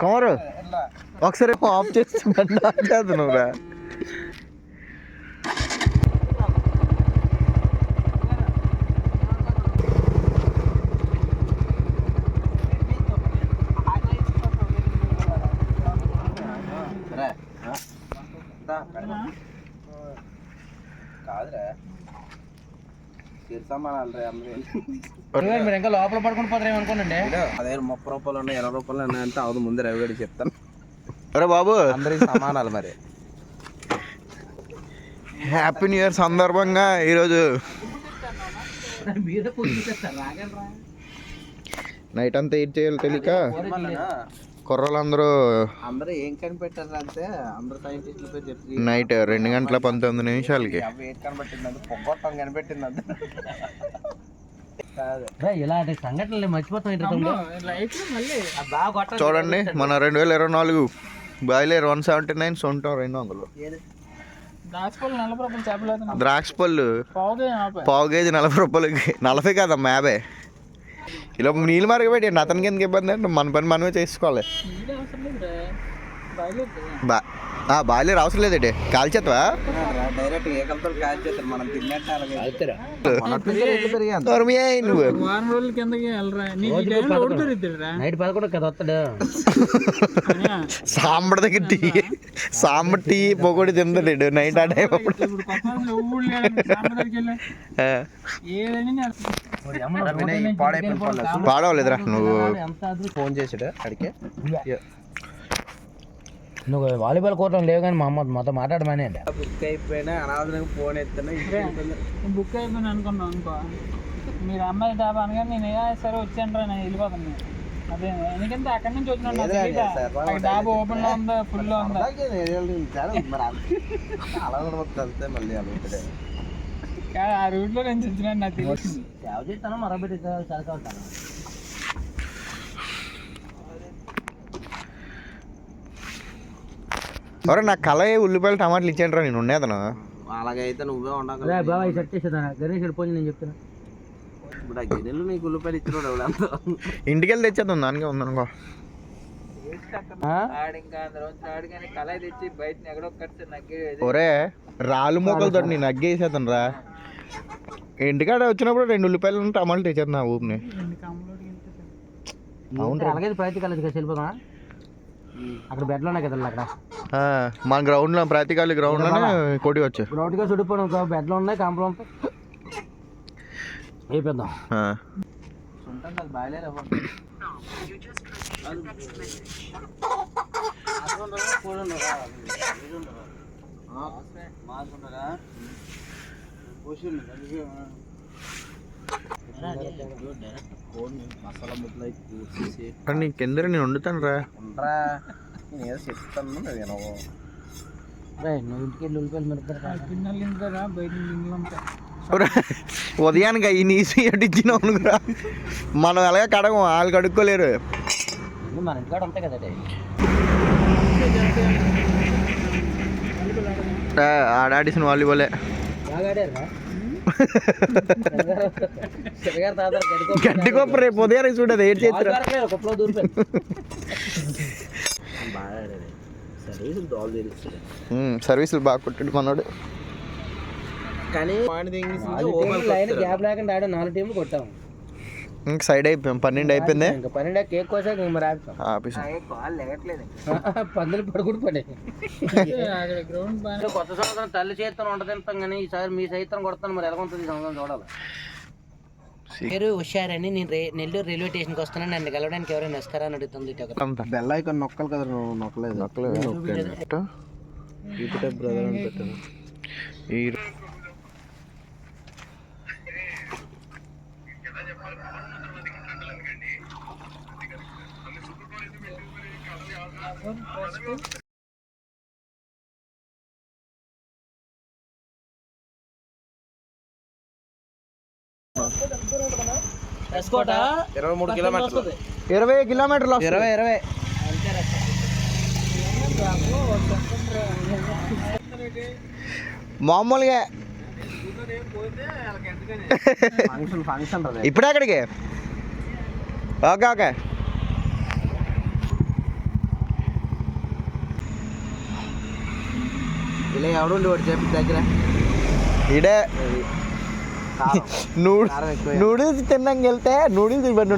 కమరు. ఒకసారి ఆఫ్ చేసి బండి ఆఫ్ చేస్తున్నావురా కాదురా తీర్చమ్మనాలి రే అందరూ మీరు ఇంకా లోపల పడుకుని పోతారేమో అనుకోనండి. అదే ముప్పై రూపాయలు ఉన్నాయి ఇరవై రూపాయలు ఉన్నాయి అంటే అవును ముందు రవిగడి చెప్తాను. అరే బాబు. అందరికి సమానాలు మరి. హ్యాపీ న్యూ ఇయర్ సందర్భంగా ఈరోజు. నైట్ అంతా ఏం చేయాలి తెలియక కుర్రలందరూ అందరూ ఏం కనిపెట్టారు అంటే అందరూ సైంటిస్టుల పేరు చెప్పి నైట్ రెండు గంటల పంతొమ్మిది నిమిషాలకి. అవి ఏంటి కనిపెట్టిందంటే పొగ్గొట్టం కనిపెట్టిందంటే. కాదు. ఇలాంటి సంఘటనలు మర్చిపోతాం. చూడండి మన రెండు వేల ఇరవై నాలుగు బాయిలర్ వన్ సెవెంటీ నైన్ సొంతం రెండు వందలు. ద్రాక్ష పళ్ళు పావు కేజీ నలభై రూపాయలకి. నలభై కాదమ్మా యాభై. ఇలా నీళ్ళు మరగ పెట్టండి అతనికి ఎందుకు ఇబ్బంది అంటే మన పని మనమే చేసుకోవాలి. బా బాయిలర్ అవసరం లేదండి కాల్చేస్తావా డైరెక్ట్ ఏకలతో కాల్ చేస్తారు మనం తిన్నట్టు అలాగే. వెళ్తారా? పెరిగాను నోర్మి అయ్యి నువ్వు వారం రోజుల కిందకి వెళ్ళరా. నీకు ఈ రోజుకు టైంలో పదకొండు. ఒకటి దొరుకుతాడురా నైట్ పదకొండు కదా వస్తాడు సాంబడి దగ్గర టీ సాంబడి టీ పొగొడి తింటాడు నైట్ ఆ టైం సాంబ పాడవలేదురా నువ్వు. ఫోన్ చేసాడు అడిగే నువ్వు వాలీబాల్ కోర్టు లేవు కానీ మా అమ్మ మాతో మాట్లాడమని అండి బుక్ అయిపోయినా అనాథనకు ఫోన్ ఎత్తున్నా నేను బుక్ అయిపోయింది అనుకున్నాను అనుకో మీరు అమ్మాయి డాబా అనగా నేను ఏ సరే వచ్చాను రా నేను వెళ్ళిపోతాను. అదే ఎందుకంటే అక్కడి నుంచి వచ్చినా డాబా ఓపెన్లో ఉందా. ఫుల్లో ఉందా అలా మళ్ళీ అడుగుతాడే ఆ రూట్లో నేను నాకు సేవ చేస్తాను మరొకటి చదువుతాను ఎవరు నా కళ ఉల్లిపాయలు టమాటాలు ఇచ్చాను రా నేను ఉండేదను. అలాగైతే నువ్వే చేసేదా గణేష్ వెళ్ళిపోయి నేను చెప్తాను ఇప్పుడు ఆ గిన్నెలు నీకు ఉల్లిపాయలు ఇచ్చినాడు ఎవడంతా ఇంటికి వెళ్ళి తెచ్చేద్దాం దానికే ఉందనుకో. ఆడు ఇంకా అందులో ఆడు కానీ కళాయి తెచ్చి బయట ఎక్కడో కడితే నాకు ఒరే రాళ్ళు మూకలతో నేను అగ్గేసేద్దాను రా. ఇంటికాడ వచ్చినప్పుడు రెండు ఉల్లిపాయలు టమాటాలు తెచ్చేద్దాం నా ఊపిని. అలాగే ప్రతి కాలేజీకి వెళ్ళిపోదాం అక్కడ బెడ్లు ఉన్నాయి కదా అక్కడ. మన గ్రౌండ్లో ప్రతి కాలి గ్రౌండ్లోనే కొట్టి వచ్చు. గ్రౌండ్గా చుడిపోయిన బెడ్లు ఉన్నాయి కాంపలు కానీ నీకెందరూ నేను వండుతాను రా? ఉండరా నేను ఏదో చెప్తాను నువ్వు ఇంటికి వెళ్ళి గిన్నెలు ఇంటారా బయట ఒరే, ఉదయానికి అవి నీసి ఇచ్చిన అనుకురా మనం ఎలాగ కడగం వాళ్ళు కడుక్కోలేరు. మన ఇంటికాడ ఆడాడిసిన వాలీబాలే. గడ్డి గొప్ప రేపు ఉదయానికి చూడదు దోలు తెలుస్తుంది సర్వీసులు బాగా కొట్టాడు మనోడు. కానీ లైన్ గ్యాప్ లేకుండా ఆడే నాలుగు టీంలు కొట్టాము ఇంక సైడ్ అయిపోయాం పన్నెండు అయిపోయింది? ఇంకా పన్నెండు కేక్ కోసాక ఇంక మరి పందులు పడుకుని పడే. అక్కడ గ్రౌండ్ బాగా కొత్త సంవత్సరం తల్లి చేతితో తింటాం కానీ ఈసారి మీ సైతం కొడతాను మరి. ఎలా ఉంటుంది సంవత్సరం చూడాలి. పేరు హుషారని నేను రే నెల్లూరు రైల్వే స్టేషన్కి వస్తున్నాను నన్ను కలవడానికి ఎవరైనా వస్తారా అని అడుగుతుంది బెల్ల ఐకాన్ నొక్కలు కదా నువ్వు నొక్కలేదు. నొక్కలేదు. బ్రదర్ అని పెట్టాను ఇరవై మూడు కిలోమీటర్లు. ఇరవై కిలోమీటర్లు. ఇరవై ఇరవై. మామూలుగా. ఫంక్షన్ ఫంక్షన్ రా ఇప్పుడు ఎక్కడికి ఓకే ఓకే. ఇలా ఎవడు ఉండేవాడు చెప్పి దగ్గర. కారం. నూడిల్స్ తిన్నాక వెళ్తే నూడిల్స్ ఇవ్వండి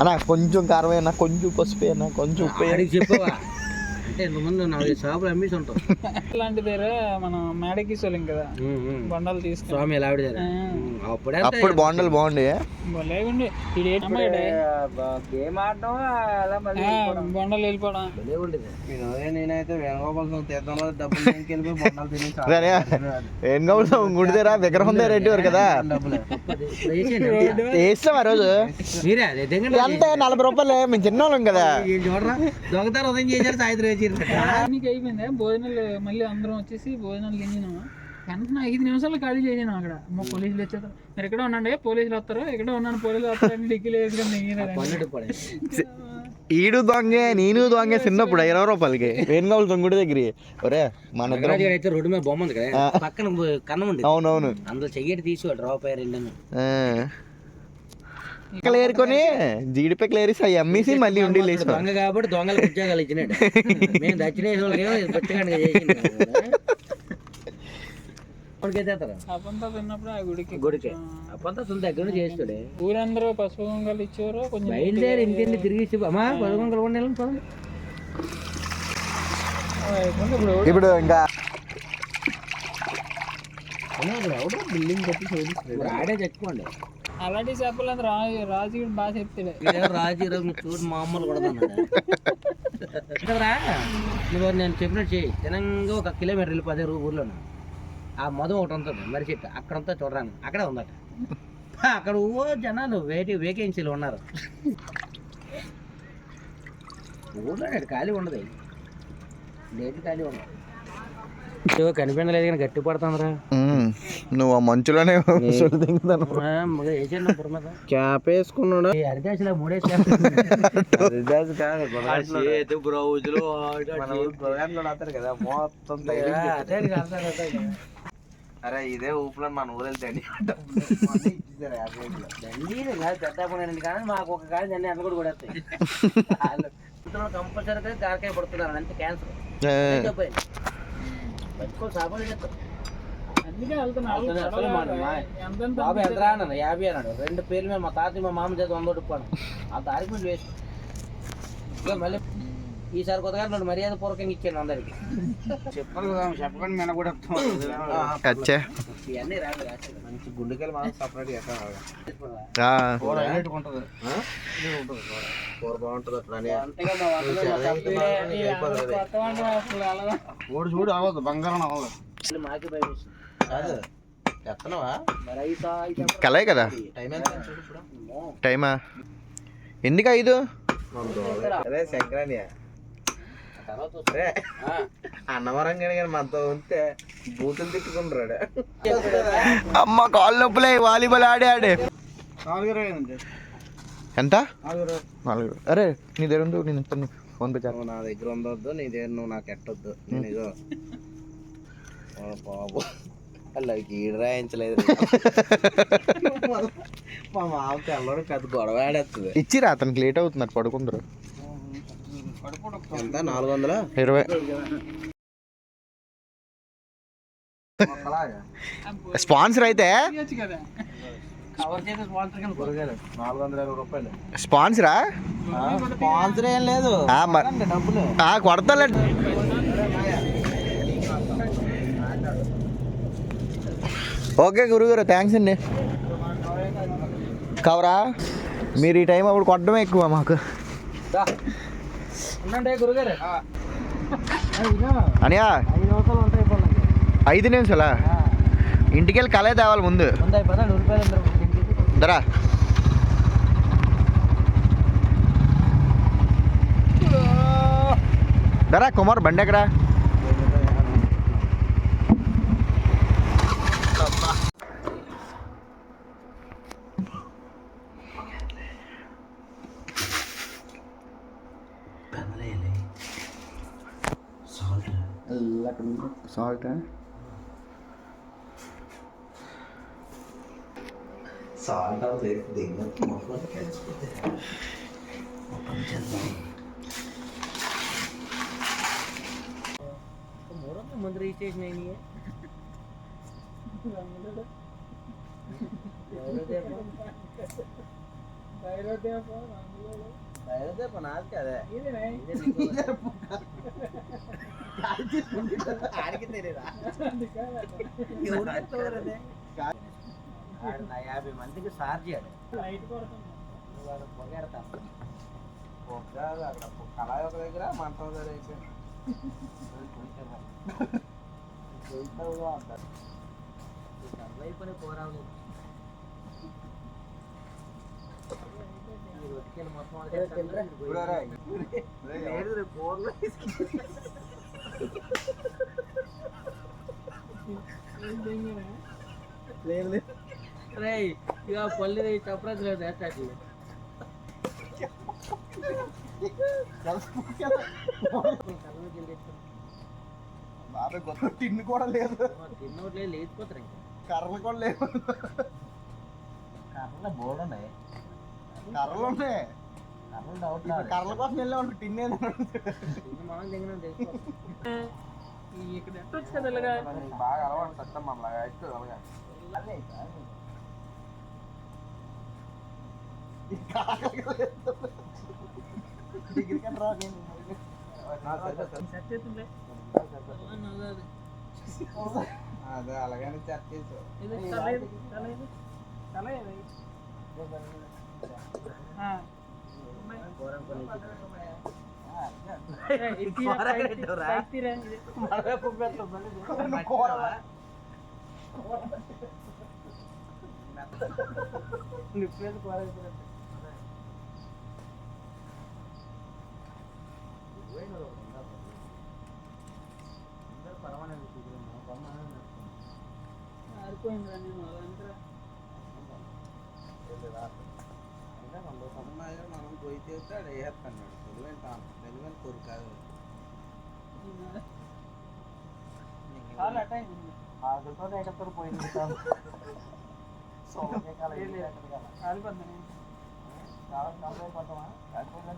అన్న కొంచెం కారం అయినా కొంచెం పసుపు అయినా కొంచెం ఉప్పు. అంటే నువ్వు ముందు నాలుగు షాపులు అమ్మేసి ఉంటావు ఇలాంటి దగ్గర మనం మేడకి సోలిం కదా. బండలు తీసుకుని స్వామి ఎలా ఆవిడ అప్పుడే అప్పుడు బాగుండాలి బాగుండి. లేకుండి ఇది గేమ్ ఆడడం అలా మళ్ళీ బండలు వెళ్ళిపోవడం. నేనైతే వేణుగోపాల్ స్వామి తీర్థంలో డబ్బులు దేనికి వెళ్ళిపోయి బొమ్మలు తిని సరే. ఏం కావాలి గుడిదేరా? విగ్రహం దగ్గర రెడ్డి కదా. వేస్తాం ఆ రోజు? మీరే ఎంత? నలభై రూపాయలు మేము చిన్నోళ్ళం కదా. దొంగతారు ఉదయం చేశారు సాయంత్రం అయిపోయింది. భోజనాలు మళ్ళీ అందరం వచ్చేసి భోజనాలు తిన్నాము. వెంటనే ఐదు నిమిషాలు ఖాళీ చేసాను అక్కడ. అమ్మ పోలీసులు వచ్చేస్తారు మీరు ఎక్కడ ఉండండి పోలీసులు వస్తారు. ఎక్కడ ఉన్నాను పోలీసులు వస్తారు అని డిక్కీలు వేసుకొని ఈడు దొంగే నేను దొంగే చిన్నప్పుడు ఇరవై రూపాయలకి వేణుగోపాల దొంగుడి దగ్గర ఒరే మన అయితే రోడ్డు మీద బొమ్మ ఉంది కదా. పక్కన కన్నం ఉంది. అవునవును. అందులో చెయ్యటి తీసుకోవాలి రూపాయి రెండు ఆ. పిక్కలు ఏరుకొని జీడిపిక్కలు ఏరిసి అవి అమ్మేసి మళ్ళీ ఉండి లేసుకో దొంగ కాబట్టి దొంగలకు ఉద్యోగాలు ఇచ్చినాడు. మేము దక్షిణేశ్వర వాళ్ళకి చేసిండు ఊరందరూ పసుపు ఇచ్చారు కొంచెం బయలుదేరి తిరిగి అమ్మా ఇప్పుడు ఇంకా బిల్డింగ్ కట్టి ఆడే చెప్పుకోండి అలాంటి చేపలు రాజు రాజు కూడా బాగా చెప్తాడు. రాజు నువ్వు చూడు మా అమ్మలు కూడా నువ్వు నేను చెప్పినట్టు చేయి తినంగా ఒక కిలోమీటర్ వెళ్ళిపోతే ఊర్లో ఆ మధు ఒకటి ఉంటుంది మరి చెట్టు అక్కడంతా చూడరాను. అక్కడే ఉందట. అక్కడ ఓ జనాలు వేటి వేకెన్సీలు ఉన్నారు. ఊర్లో ఖాళీ ఉండదు. లేదు ఖాళీ ఉండదు. కనిపించలేదు కానీ గట్టి పడుతుందిరా. నువ్వు ఆ మంచులోనే క్యాప్ వేసుకున్నాడు? కాదు కదా. అరే ఇదే ఊపులో మన ఊరు వెళ్తే పెద్ద కానీ మాకు ఒక కాడి అన్ని అన్న కూడా కొడేస్తాయి. కంపల్సరీగా కారకాయ పడుతున్నారు అంటే క్యాన్సర్ బాబు ఎంత అన్నాను యాభై అన్నాడు. రెండు పేర్లు మీద మా తాత మా మామ చేత వంద రూపాయలు ఆ వేస్ట్. ఇక మళ్ళీ ఈసారి కొత్తగా రెండు మర్యాద పూర్వకంగా ఇచ్చాను అందరికి. చెప్పాలి కదా చెప్పకండి మేము కూడా అచ్చే. ఇవన్నీ రాదు. మంచి గుండెకాయలు మనం సపరేట్ చేస్తాం ఆ, కూర హైలైట్ ఉంటుంది. కూర. బాగుంటుంది అలా ఓడి చూడు అవ్వదు బంగారం అవ్వదు. మాకే భయం. కాదు ఎత్తనవా? మరి అయితే అయితే అప్పుడు కలే కదా. టైమా? ఎందుకు ఐదు? అదే సంక్రాంతి ఆ తర్వాత వస్తుంది. అరే ఆ. అన్నవరం కానీ కానీ మనతో ఉంటే బూతులు తిట్టుకుంటాడు అమ్మ కాళ్ళు నొప్పులే వాలీబాల్ ఆడే ఆడే ఎంత? నాలుగు. అరే నీ దగ్గర ఉంది నేను ఇస్తాను ఫోన్ పే చేస్తాను నా దగ్గర ఉండొద్దు నీ దగ్గర నువ్వు నాకు ఎట్టొద్దు. నేను ఇదో బాబు. అలా ఈడు రాయించలేదు. మా మామకి అల్లరు పెద్ద గొడవ ఆడేస్తుంది ఇచ్చిరా అతనికి లేట్ అవుతున్నారు పడుకుందరు ఎంత? నాలుగు వందల? ఇరవై. స్పాన్సర్ అయితే? స్పాన్సర్? స్పాన్సరా స్పాన్సర్ ఏం లేదు. కొడతాలే. ఓకే గురుగారు థ్యాంక్స్ అండి. కవరా? మీరు ఈ టైం అప్పుడు కొట్టడమే ఎక్కువ మాకు. గురుగారు అనియా ఐదు నిమిషాలు ఉంటాయి ఇప్పుడు నాకు. ఐదు నిమిషాలా ఇంటికి వెళ్ళి కలే తేవాలి ముందు ఉంటాయి పదా నూరు రూపాయలు అందరూ దీనికి. దరా దరా కుమార్ బండి ఎక్కడా साठ साठ है। साठ का रेट देंगे मतलब क्या इसको अपन। चलते हैं? मंदिर स्टेज नहीं। है ఆడికి తెలియదా? ఆడు నా యాభై మందికి సార్జ్ చేయడు వాడు పొగెడతావు పొగ అక్కడ కళ ఒక దగ్గర మంటం దగ్గర అయిపోయింది అంటారు అయిపోయి పోరావు ఈ రొట్టెలు మొత్తం లేదు రేపు ఫోన్లో లేదు. లేదు రే ఇక పల్లి చప్పరాజు లేదు వేస్తాడు బాబాయ్ గొప్ప టిన్ను కూడా లేదు. తిన్నోట్లే లేచిపోతారు ఇంకా. కర్రలు కూడా లేవు. కర్రలు బోర్డు ఉన్నాయి. కర్రలు ఉన్నాయి. కర్రలు కోసం వెళ్ళే టిన్ మనం దిగిన ఇక్కడ ఎట్ట వచ్చి కదా ఇలాగా? బాగా అలవాటు సత్తం మమ్మల్ని అలాగా అదే అలాగని చెక్ చేసావు తల ఇది తల ఇది తల ఇది ఆ. ఘోరం పని ఏ, ఇది తీరా, పైకి తీ- పైకి తీరా, ఇది. మనమే పువ్వేస్తాం మళ్ళీ నిప్పేది కూర పరమానంద ఆరిపోయిందిరా నేను అదంతా మనం పోయి చేస్తే ఆడు వేస్తాడు తెలివైన తెలివైన కోరు కాదు చాలా అట అయింది ఆకులతో ఎక్కడితో పోయింది ఆరిపోద్ది నేను చాలా కంప్లైంట్ పడతామా కాకపోతే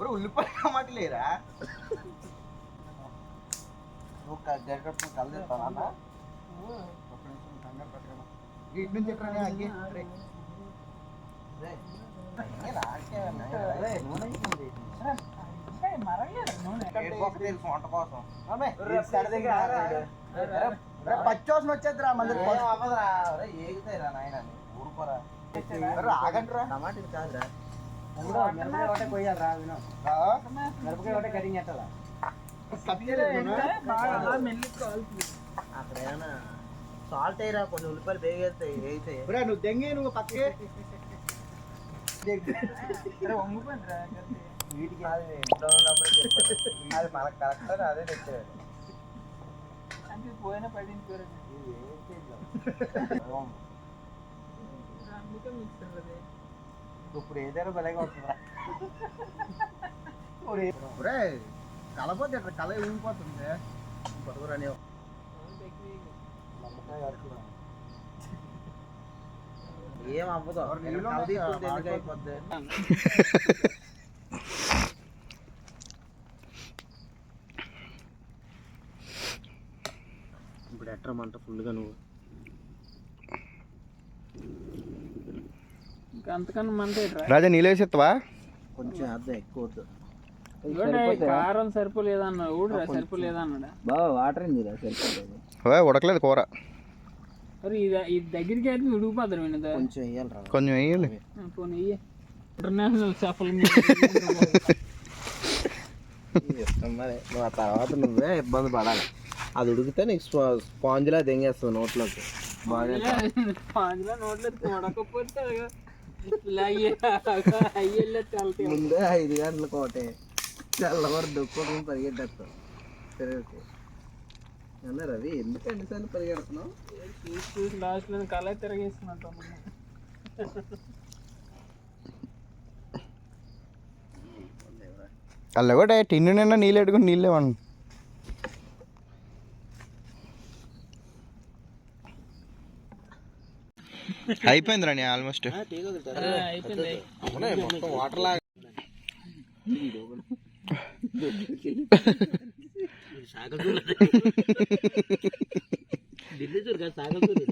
ఇప్పుడు ఉల్లిపాయ టమాట లేరా? గడ్డప్పుడు కళ్ళు తెస్తానా ఒక్క నిమిషం కంగారు పెట్టమ్మా ఇటు నుంచి ఎక్కడ అగ్గి రే. పచ్చోసం వచ్చేద్దిరా మంది ఏగుతాయిరా నాయన ఊరుకోరా. రే, ఆగండిరా. టమాటా ఇది కాదురా. అందులో మిరపకాయ ఒకటే కటింగ్ కాలుతుంది అక్కడ ఏమైనా సాల్ట్ అయ్యరా కొన్ని ఉల్లిపాయలు వేగేస్తాయి ఒరేయ్, నువ్వు దెంగి నువ్వు గట్టి. వీటికి అది ఇంట్లో ఉన్నప్పుడు అది మనకు కరెక్ట్ అని అదే అంటే ఇది పోయినా పడింది ఇది ఏం. అందుకే అది ఇప్పుడు ఏదైనా బలంగా వస్తుందా ఒరే కలపోతే అక్కడ కల ఊగిపోతుంది. పట్టుకురాని ఏం అవ్వదు. అయిపోద్ది? ఇప్పుడు ఎట్రా మంట ఫుల్గా నువ్వు? అంతకన్నా రాజా నీళ్ళు వేసేస్తావా కొంచెం అర్థం ఎక్కువ కారం ఊడురా సరిపోలేదన్నాడా? వాటర్ సరిపోలేదు. అవే ఉడకలేదు కూర. మరి ఇది ఇది దగ్గరికి అయితే ఉడికిపోతారు వినదా. కొంచెం వేయాలి కొంచెం వేయాలి. పోనీ ఇయ్యి. ఇంటర్నేషనల్ చేపలు ఇష్టం మరి? ఆ తర్వాత నువ్వే ఇబ్బంది పడాలి. అది ఉడికితే నీకు స్పా స్పాంజ్లా దెంగేస్తుంది నోట్లోకి. బాగా పాంజలో నోట్లో ఉడకపోతే ముందే ఐదు గంటలకు ఒకటి. తెల్లవారు దుక్కుని పరిగెట్టేస్తావు తిరగకు అన్న రవి ఎందుకు ఎన్నిసార్లు పరిగెడుతున్నావు? చూసి చూసి కళ తిరగేస్తున్నట్టు అల్ల కూడా టిన్ను నిండా నీళ్ళు పెట్టుకుని నీళ్ళు ఇవ్వండి అయిపోయింది రాని ఆల్మోస్ట్ అయిపోయింది మొత్తం వాటర్ లాగా సాగదూరు ఢిల్లీ చూరు కాదు సాగదూరు